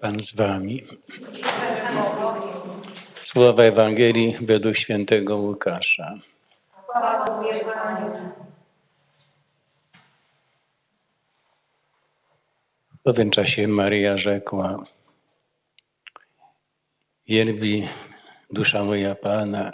Pan z wami. Słowa Ewangelii według świętego Łukasza. W owym czasie Maryja rzekła, wielbi dusza moja Pana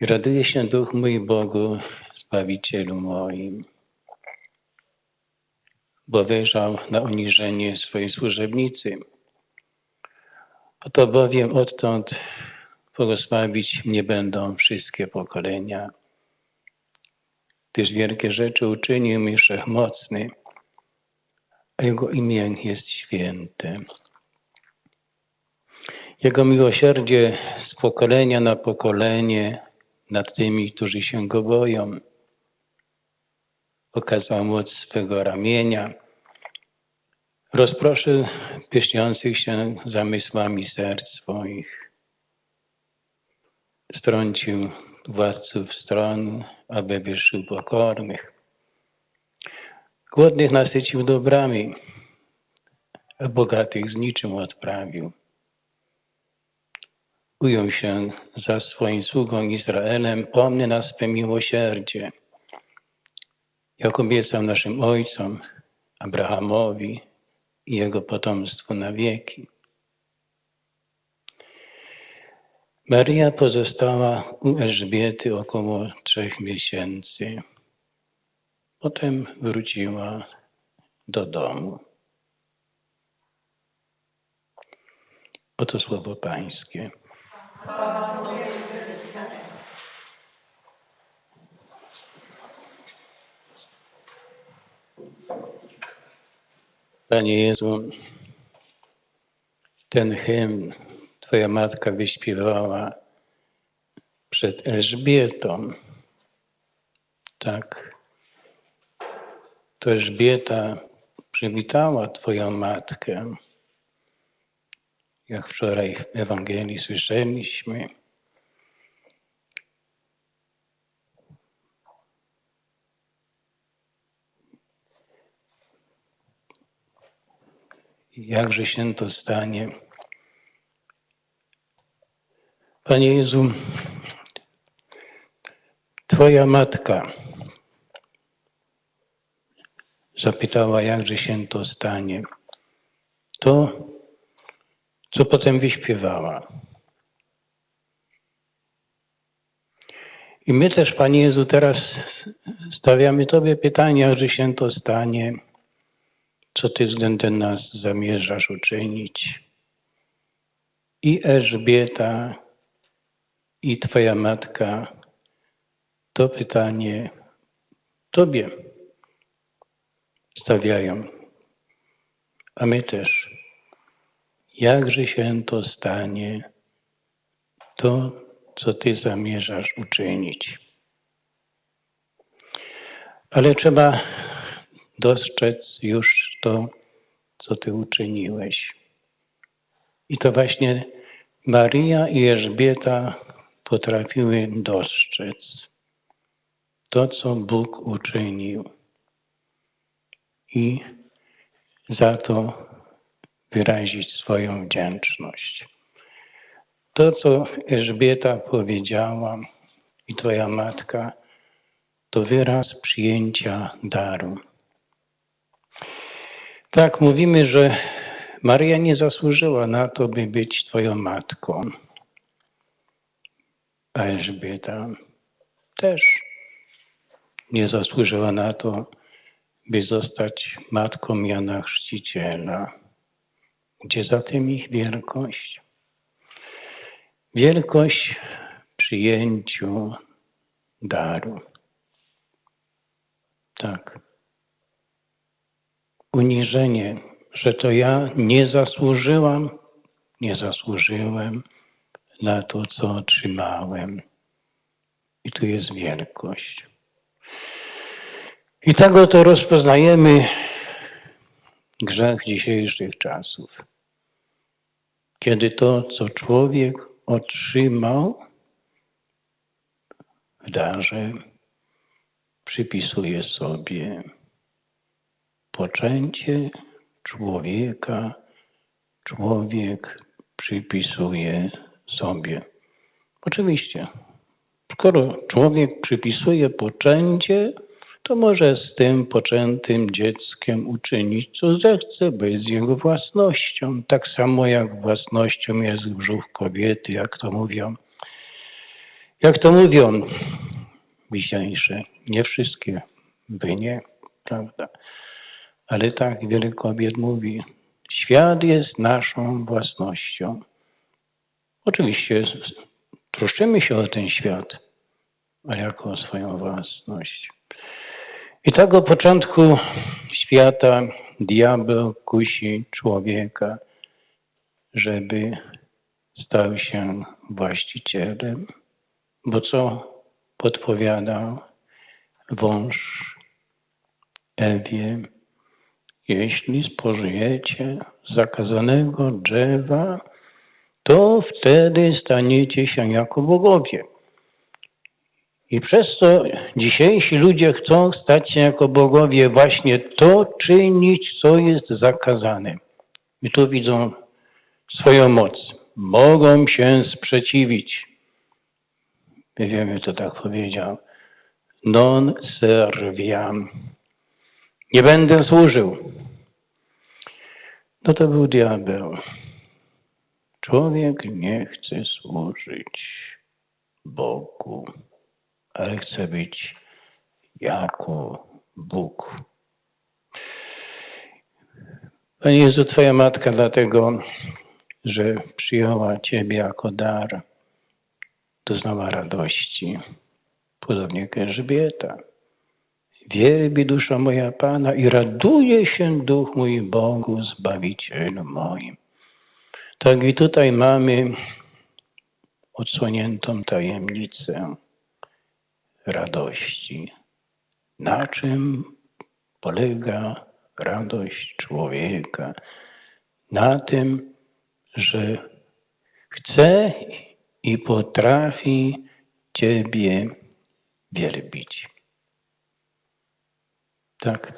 i raduje się duch mój Bogu, Zbawicielu moim, bo wyjrzał na uniżenie swojej służebnicy. Oto bowiem odtąd błogosławić mnie będą wszystkie pokolenia, gdyż wielkie rzeczy uczynił mi Wszechmocny, a Jego imię jest święte. Jego miłosierdzie z pokolenia na pokolenie nad tymi, którzy się Go boją. Okazał moc swego ramienia, rozproszył pieśniących się zamysłami serc swoich. Strącił władców stron, aby wyższył pokornych. Głodnych nasycił dobrami, a bogatych z niczym odprawił. Ujął się za swoim sługą Izraelem, pomny na swe miłosierdzie, jak obiecał naszym ojcom, Abrahamowi i jego potomstwu na wieki. Maria pozostała u Elżbiety około trzech miesięcy. Potem wróciła do domu. Oto słowo Pańskie. Panie Jezu, ten hymn Twoja matka wyśpiewała przed Elżbietą. Tak. To Elżbieta przywitała Twoją matkę. Jak wczoraj w Ewangelii słyszeliśmy. Jakże się to stanie? Panie Jezu, Twoja matka zapytała, jakże się to stanie. To, co potem wyśpiewała. I my też, Panie Jezu, teraz stawiamy Tobie pytanie, jakże się to stanie, co Ty względem nas zamierzasz uczynić. I Elżbieta, i Twoja matka to pytanie Tobie stawiają, a my też. Jakże się to stanie, to, co Ty zamierzasz uczynić. Ale trzeba dostrzec już to, co Ty uczyniłeś. I to właśnie Maria i Elżbieta potrafiły dostrzec to, co Bóg uczynił. I za to wyrazić swoją wdzięczność. To, co Elżbieta powiedziała i Twoja matka, to wyraz przyjęcia daru. Tak, mówimy, że Maria nie zasłużyła na to, by być Twoją matką, a Elżbieta też nie zasłużyła na to, by zostać matką Jana Chrzciciela. Gdzie zatem ich wielkość? Wielkość przyjęciu daru. Tak. Uniżenie, że to ja nie zasłużyłam, nie zasłużyłem na to, co otrzymałem. I tu jest wielkość. I tak oto rozpoznajemy grzech dzisiejszych czasów. Kiedy to, co człowiek otrzymał w darze, przypisuje sobie poczęcie człowieka człowiek przypisuje sobie. Oczywiście, skoro człowiek przypisuje poczęcie, to może z tym poczętym dzieckiem uczynić, co zechce, bo jest jego własnością. Tak samo jak własnością jest brzuch kobiety, jak to mówią. Jak to mówią dzisiejsze, nie wszystkie, by nie, prawda? Ale tak wiele kobiet mówi, świat jest naszą własnością. Oczywiście troszczymy się o ten świat, a jako o swoją własność. I tak od początku świata diabeł kusi człowieka, żeby stał się właścicielem. Bo co podpowiadał wąż Ewie? Jeśli spożyjecie zakazanego drzewa, to wtedy staniecie się jako bogowie. I przez to dzisiejsi ludzie chcą stać się jako bogowie, właśnie to czynić, co jest zakazane. I tu widzą swoją moc. Mogą się sprzeciwić. My wiemy, co tak powiedział. Non serviam. Nie będę służył. No to był diabeł. Człowiek nie chce służyć Bogu ale chcę być jako Bóg. Panie Jezu, Twoja matka dlatego, że przyjęła Ciebie jako dar, doznała radości, podobnie jak Elżbieta. Wielbi dusza moja Pana i raduje się duch mój Bogu, Zbawicielu moim. Tak i tutaj mamy odsłoniętą tajemnicę radości. Na czym polega radość człowieka? Na tym, że chce i potrafi Ciebie wielbić. Tak.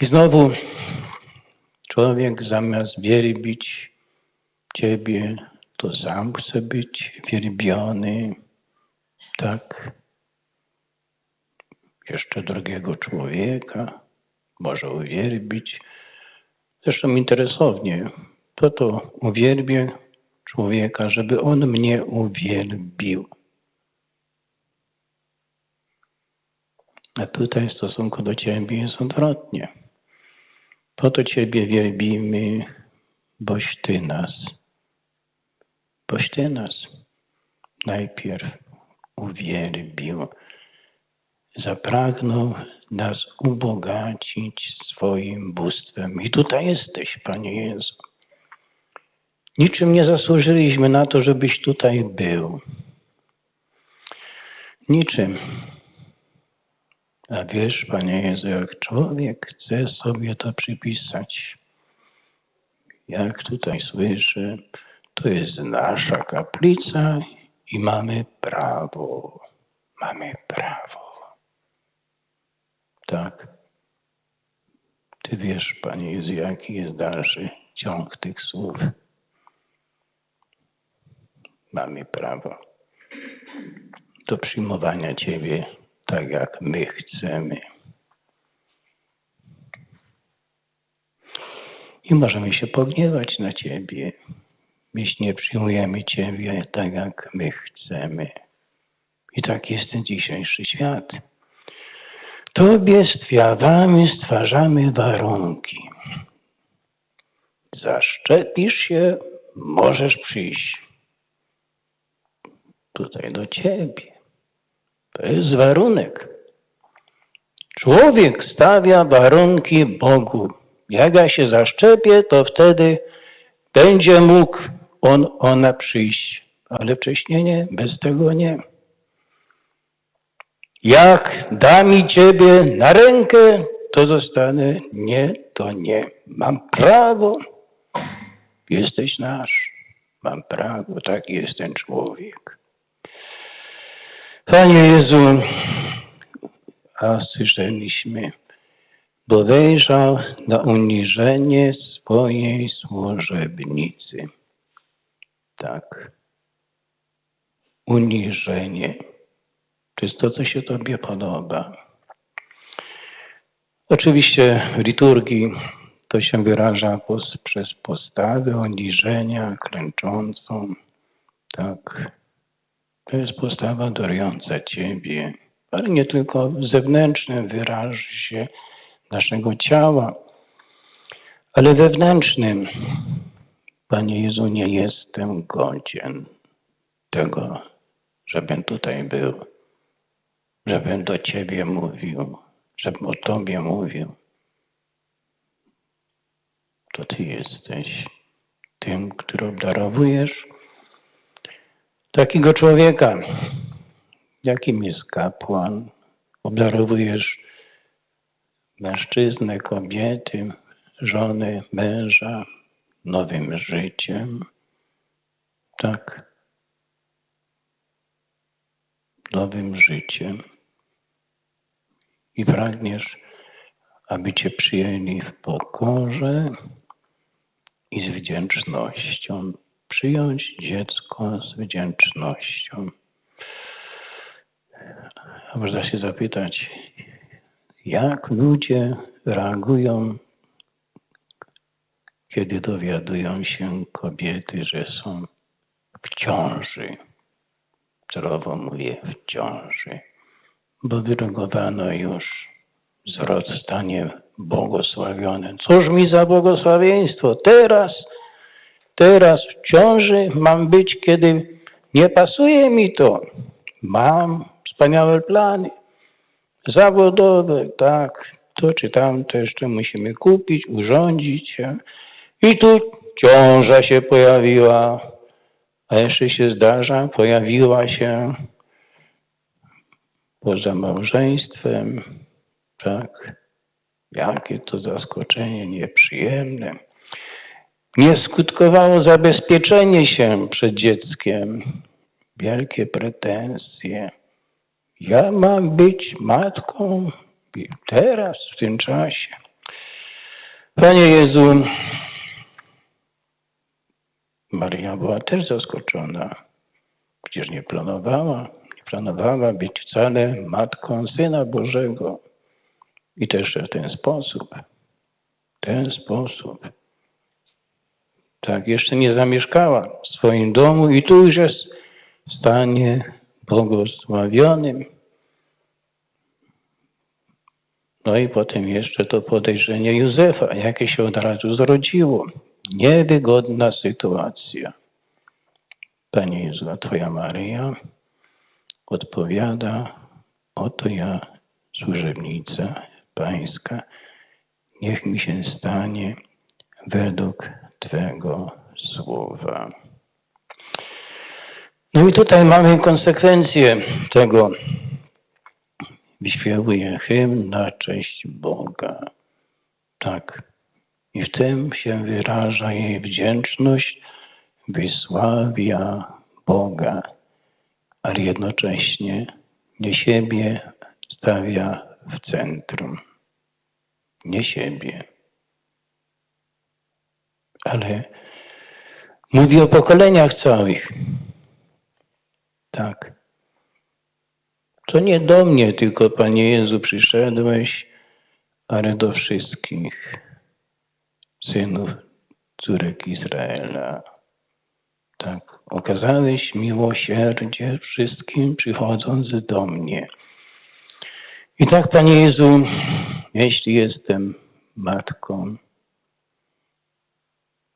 I znowu człowiek zamiast wielbić Ciebie, to sam chce być wielbiony tak jeszcze drugiego człowieka może uwielbić. Zresztą interesownie, to to uwielbię człowieka, żeby on mnie uwielbił. A tutaj w stosunku do Ciebie jest odwrotnie. Po to Ciebie wielbimy, boś Ty nas, boś Ty nas najpierw uwielbił. Zapragnął nas ubogacić swoim bóstwem. I tutaj jesteś, Panie Jezu. Niczym nie zasłużyliśmy na to, żebyś tutaj był. Niczym. A wiesz, Panie Jezu, jak człowiek chce sobie to przypisać, jak tutaj słyszę, to jest nasza kaplica i mamy prawo. Mamy prawo. Tak. Ty wiesz, Panie Jezu, jaki jest dalszy ciąg tych słów. Mamy prawo do przyjmowania Ciebie tak, jak my chcemy. I możemy się pogniewać na Ciebie, jeśli nie przyjmujemy Ciebie tak, jak my chcemy. I tak jest ten dzisiejszy świat. Tobie stwierdamy, stwarzamy warunki. Zaszczepisz się, możesz przyjść tutaj do Ciebie. To jest warunek. Człowiek stawia warunki Bogu. Jak ja się zaszczepię, to wtedy będzie mógł on, ona przyjść. Ale wcześniej nie, bez tego nie. Jak da mi Ciebie na rękę, to zostanę. Nie, to nie. Mam prawo. Jesteś nasz. Mam prawo. Taki jest ten człowiek. Panie Jezu, a słyszeliśmy, bo wejrzał na uniżenie swojej służebnicy. Tak. Uniżenie. To jest to, co się Tobie podoba. Oczywiście w liturgii to się wyraża przez postawę uniżenia, klęczącą. Tak. To jest postawa darująca Ciebie, ale nie tylko w zewnętrznym wyrazie naszego ciała, ale wewnętrznym. Panie Jezu, nie jestem godzien tego, żebym tutaj był, żebym do Ciebie mówił, żebym o Tobie mówił. To Ty jesteś tym, który obdarowujesz takiego człowieka, jakim jest kapłan. Obdarowujesz mężczyznę, kobiety, żony, męża nowym życiem. Tak. Nowym życiem. I pragniesz, aby Cię przyjęli w pokorze i z wdzięcznością. Przyjąć dziecko z wdzięcznością. A można się zapytać, jak ludzie reagują, kiedy dowiadują się kobiety, że są w ciąży. Celowo mówię w ciąży, bo wyrogowano już zwrot stanie błogosławiony. Cóż mi za błogosławieństwo? Teraz, teraz w ciąży mam być, kiedy nie pasuje mi to. Mam wspaniałe plany zawodowe, tak, to czy tamto jeszcze musimy kupić, urządzić. I tu ciąża się pojawiła, a jeszcze się zdarza, pojawiła się poza małżeństwem, tak. Jakie to zaskoczenie nieprzyjemne. Nie skutkowało zabezpieczenie się przed dzieckiem. Wielkie pretensje. Ja mam być matką teraz, w tym czasie. Panie Jezu, Maria była też zaskoczona. Przecież nie planowała, nie planowała być wcale matką Syna Bożego. I też w ten sposób, ten sposób. Tak, jeszcze nie zamieszkała w swoim domu i tu już jest w stanie błogosławionym. No i potem jeszcze to podejrzenie Józefa, jakie się od razu zrodziło. Niewygodna sytuacja. Panie Jezu, Twoja Maryja odpowiada, oto ja, służebnica Pańska, niech mi się stanie według Twego słowa. No i tutaj mamy konsekwencje tego. Wyśpiewuje hymn na cześć Boga. Tak. I w tym się wyraża jej wdzięczność, wysławia Boga, ale jednocześnie nie siebie stawia w centrum. Nie siebie. Ale mówi o pokoleniach całych. Tak. To nie do mnie tylko, Panie Jezu, przyszedłeś, ale do wszystkich synów, córek Izraela. Tak, okazałeś miłosierdzie wszystkim przychodząc do mnie. I tak, Panie Jezu, jeśli jestem matką,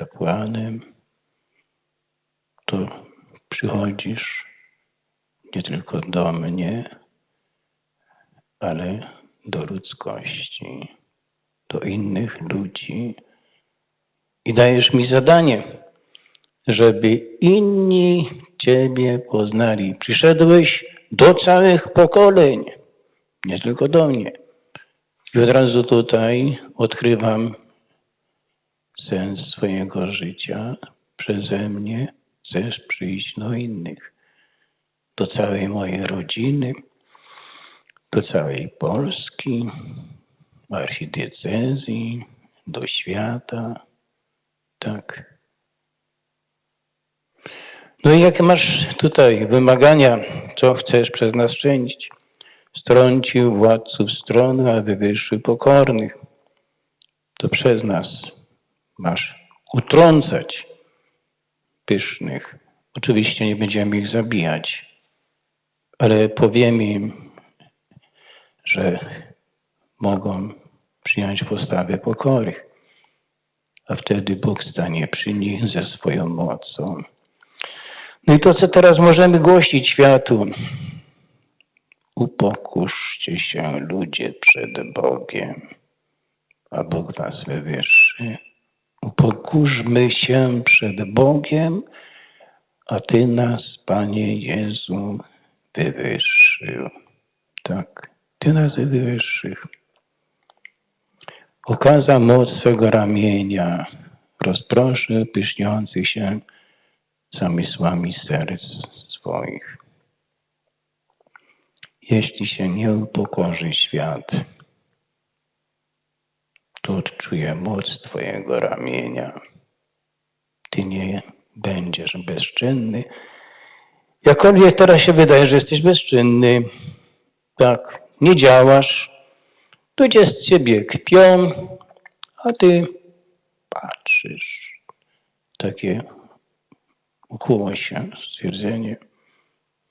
kapłanem, to przychodzisz nie tylko do mnie, ale do ludzkości, do innych ludzi i dajesz mi zadanie, żeby inni Ciebie poznali. Przyszedłeś do całych pokoleń, nie tylko do mnie. I od razu tutaj odkrywam sens swojego życia. Przeze mnie chcesz przyjść do innych do całej mojej rodziny, do całej Polski, archidiecezji, do świata, Tak. No i jakie masz tutaj wymagania, co chcesz przez nas czynić? Strącił władców strony, a wywyższył pokornych. To przez nas masz utrącać pysznych. Oczywiście nie będziemy ich zabijać, ale powiemy im, że mogą przyjąć postawę pokory, a wtedy Bóg stanie przy nich ze swoją mocą. No i to, co teraz możemy głosić światu. Upokurzcie się ludzie przed Bogiem, a Bóg was wywyższy. Upokurzmy się przed Bogiem, a Ty nas, Panie Jezu, wywyższył. Tak, Ty nas wywyższył. Okaza moc swego ramienia, rozproszy pyszniących się zamysłami serc swoich. Jeśli się nie upokorzy świat, to odczuje moc Twojego ramienia. Ty nie będziesz bezczynny. Jakkolwiek teraz się wydaje, że jesteś bezczynny, tak, nie działasz, ludzie z ciebie kpią, a ty patrzysz. Takie ukuło się stwierdzenie.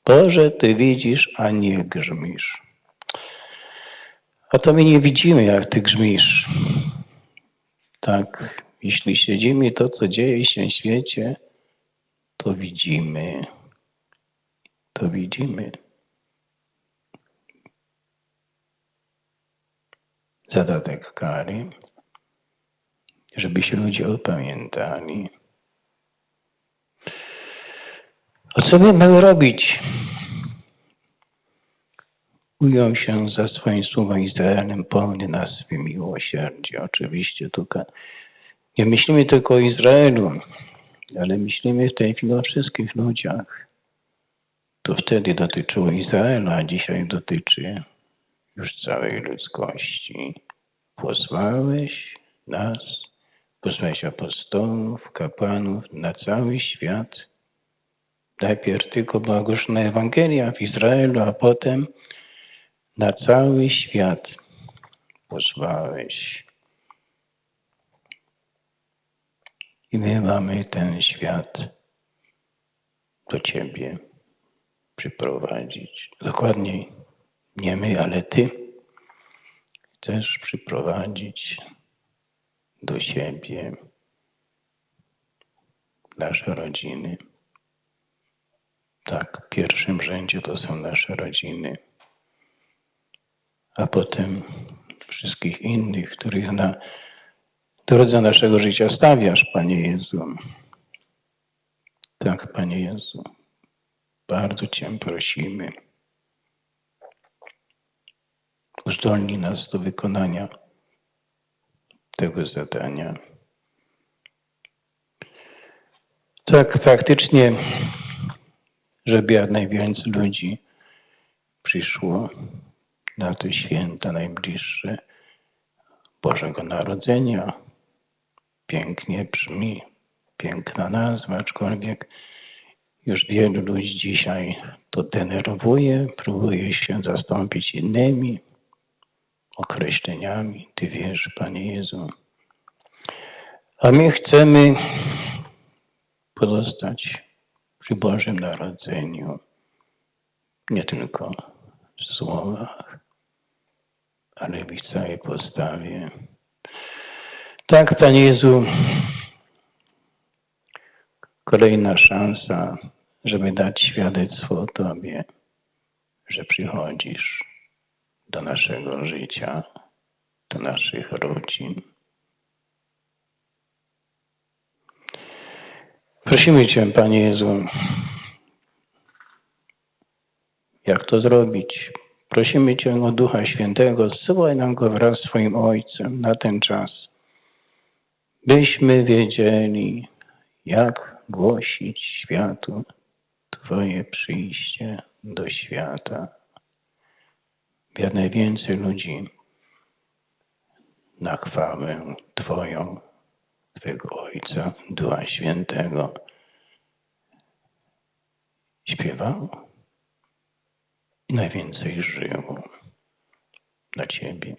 Boże, ty widzisz, a nie grzmisz. A to my nie widzimy, jak ty grzmisz. Tak, jeśli siedzimy to, co dzieje się w świecie, to widzimy. To widzimy. Zadatek kary, żeby się ludzie opamiętali. A co my mamy robić? Ujął się za swoim słowem Izraelem pełny na swe miłosierdzie. Oczywiście tylko nie myślimy tylko o Izraelu, ale myślimy w tej chwili o wszystkich ludziach. To wtedy dotyczyło Izraela, a dzisiaj dotyczy już całej ludzkości. Posłałeś nas, posłałeś apostołów, kapłanów na cały świat. Najpierw tylko była głoszona Ewangelia w Izraelu, a potem na cały świat posłałeś. I my mamy ten świat do Ciebie przyprowadzić. Dokładniej, nie my, ale Ty chcesz przyprowadzić do siebie nasze rodziny. Tak, w pierwszym rzędzie to są nasze rodziny, a potem wszystkich innych, których na drodze naszego życia stawiasz, Panie Jezu. Tak, Panie Jezu, bardzo Cię prosimy. Uzdolnij nas do wykonania tego zadania. Tak, faktycznie, żeby jak najwięcej ludzi przyszło na te święta najbliższe Bożego Narodzenia. Pięknie brzmi, piękna nazwa, aczkolwiek już wielu ludzi dzisiaj to denerwuje, próbuje się zastąpić innymi określeniami. Ty wiesz, Panie Jezu. A my chcemy pozostać przy Bożym Narodzeniu. Nie tylko w słowach, ale w całej postawie. Tak, Panie Jezu, kolejna szansa, żeby dać świadectwo o Tobie, że przychodzisz do naszego życia, do naszych rodzin. Prosimy Cię, Panie Jezu, jak to zrobić? Prosimy Cię o Ducha Świętego, zsyłaj nam Go wraz z Twoim Ojcem na ten czas, byśmy wiedzieli, jak głosić światu Twoje przyjście do świata. Jak najwięcej ludzi na chwałę Twoją Twego Ojca, Ducha Świętego, śpiewało najwięcej żyło dla Ciebie.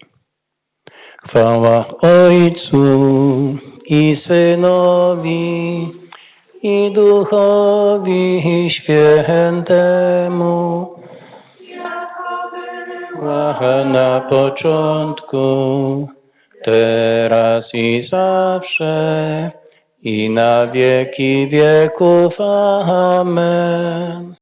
Chwała Ojcu i Synowi i Duchowi Świętemu, była na początku, teraz i zawsze, i na wieki wieków. Amen.